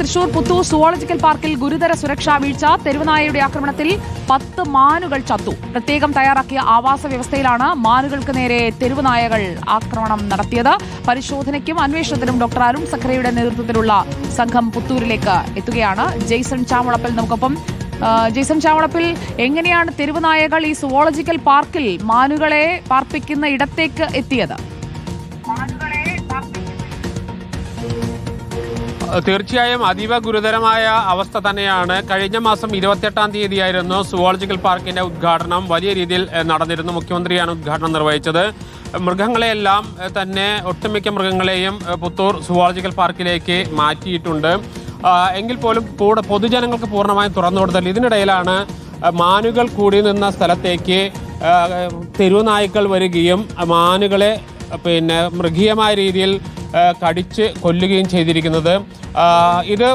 Thrissur Puthur zoological പാർക്കിൽ ഗുരുതര സുരക്ഷാ വീഴ്ച. തെരുവുനായയുടെ ആക്രമണത്തിൽ പത്ത് മാനുകൾ ചത്തു. പ്രത്യേകം തയ്യാറാക്കിയ ആവാസ വ്യവസ്ഥയിലാണ് മാനുകൾക്ക് നേരെ തെരുവുനായകൾ ആക്രമണം നടത്തിയത്. പരിശോധനയ്ക്കും അന്വേഷണത്തിനും ഡോക്ടർ അരുൺ സഖറയുടെ നേതൃത്വത്തിലുള്ള സംഘം പുത്തൂരിലേക്ക് എത്തുകയാണ്. ജെയ്സൺ ചാമുളപ്പൽ നമുക്കൊപ്പം ജെയ്സൺ ചാവളപ്പിൽ എങ്ങനെയാണ് തെരുവുനായകൾ ഈ സുവോളജിക്കൽ പാർക്കിൽ മാനുകളെ പാർപ്പിക്കുന്ന ഇടത്തേക്ക് എത്തിയത്? തീർച്ചയായും അതീവ ഗുരുതരമായ അവസ്ഥ തന്നെയാണ്. കഴിഞ്ഞ മാസം ഇരുപത്തിയെട്ടാം തീയതിയായിരുന്നു സുവോളജിക്കൽ പാർക്കിന്റെ ഉദ്ഘാടനം. വലിയ രീതിയിൽ നടന്നിരുന്നു. മുഖ്യമന്ത്രിയാണ് ഉദ്ഘാടനം നിർവഹിച്ചത്. മൃഗങ്ങളെയെല്ലാം തന്നെ ഒട്ടുമിക്ക മൃഗങ്ങളെയും പുത്തൂർ സുവോളജിക്കൽ പാർക്കിലേക്ക് മാറ്റിയിട്ടുണ്ട്. എങ്കിൽ പോലും പൊതുജനങ്ങൾക്ക് പൂർണമായും തുറന്നു കൊടുത്തത് ഇതിനിടയിലാണ് മാനുകൾ കൂടി നിന്ന സ്ഥലത്തേക്ക് തെരുവുനായ്ക്കൾ വരികയും മാനുകളെ പിന്നെ മൃഗീയമായ രീതിയിൽ കടിച്ച് കൊല്ലുകയും ചെയ്തിരിക്കുന്നത്. ഇത്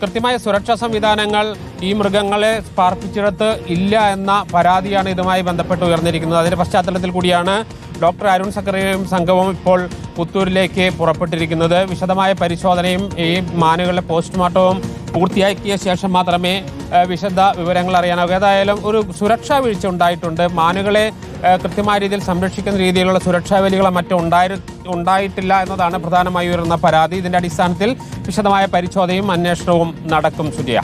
കൃത്യമായ സുരക്ഷാ സംവിധാനങ്ങൾ ഈ മൃഗങ്ങളെ പാർപ്പിച്ചിടത്ത് ഇല്ല എന്ന പരാതിയാണ് ഇതുമായി ബന്ധപ്പെട്ട് ഉയർന്നിരിക്കുന്നത്. അതിന്റെ പശ്ചാത്തലത്തിൽ കൂടിയാണ് ഡോക്ടർ അരുൺ സക്കറിയും സംഘവും ഇപ്പോൾ പുത്തൂരിലേക്ക് പുറപ്പെട്ടിരിക്കുന്നത്. വിശദമായ പരിശോധനയും ഈ മാനുകളുടെ പോസ്റ്റ്മോർട്ടവും പൂർത്തിയാക്കിയ ശേഷം മാത്രമേ വിശദ വിവരങ്ങൾ അറിയാനാവുക ഏതായാലും ഒരു സുരക്ഷാ വീഴ്ച ഉണ്ടായിട്ടുണ്ട്. മാനുകളെ കൃത്യമായ രീതിയിൽ സംരക്ഷിക്കുന്ന രീതിയിലുള്ള സുരക്ഷാ വേലികളോ മറ്റോ ഉണ്ടായി ഉണ്ടായിട്ടില്ല എന്നതാണ് പ്രധാനമായി ഉയർന്ന പരാതി. ഇതിന്റെ അടിസ്ഥാനത്തിൽ വിശദമായ പരിശോധനയും അന്വേഷണവും നടക്കും സുജയ.